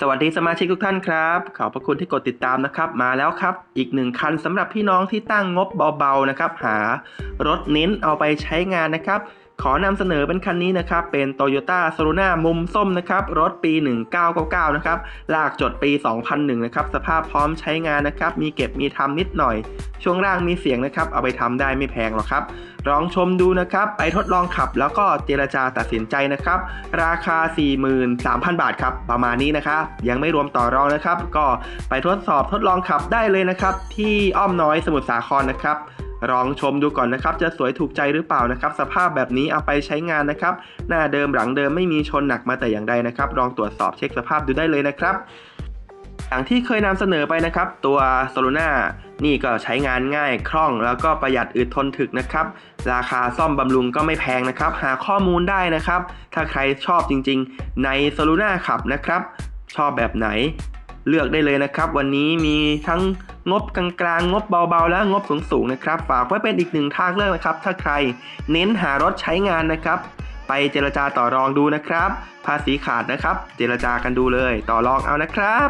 สวัสดีสมาชิกทุกท่านครับ ขอบพระคุณที่กดติดตามนะครับ มาแล้วครับ อีกหนึ่งคันสำหรับพี่น้องที่ตั้งงบเบาๆนะครับ หารถเน้นเอาไปใช้งานนะครับ ขอนำเสนอเป็นคันนี้นะครับ เป็น Toyota s o l u n a มุมส้มนะครับ รถปี 1999 นะครับ ลากจดปี 2001 นะครับ สภาพพร้อมใช้งานนะครับ มีเก็บมีทำนิดหน่อย ช่วงล่างมีเสียงนะครับ เอาไปทำได้ไม่แพงหรอกครับ ลองชมดูนะครับ ไปทดลองขับแล้วก็เจรจาตัดสินใจนะครับ ราคา 43,000 บาทครับ ประมาณนี้นะครับ ยังไม่รวมต่อรองนะครับ ก็ไปทดสอบทดลองขับได้เลยนะครับ ที่อ้อมน้อยสมุทรสาครนะครับลองชมดูก่อนนะครับ จะสวยถูกใจหรือเปล่านะครับ สภาพแบบนี้เอาไปใช้งานนะครับ หน้าเดิมหลังเดิมไม่มีชนหนักมาแต่อย่างใดนะครับ ลองตรวจสอบเช็คสภาพดูได้เลยนะครับ อย่างที่เคยนำเสนอไปนะครับ ตัว s o l u n a นี่ก็ใช้งานง่ายคล่องแล้วก็ประหยัดอึดทนถึกนะครับ ราคาซ่อมบำรุงก็ไม่แพงนะครับ หาข้อมูลได้นะครับ ถ้าใครชอบจริงๆ ใน s o l u n a ขับนะครับ ชอบแบบไหนเลือกได้เลยนะครับ วันนี้มีทั้งงบกลางๆ งบเบาๆ และงบสูงๆนะครับ ฝากไว้เป็นอีกหนึ่งทางเลือกนะครับ ถ้าใครเน้นหารถใช้งานนะครับ ไปเจรจาต่อรองดูนะครับ ภาษีขาดนะครับ เจรจากันดูเลย ต่อรองเอานะครับ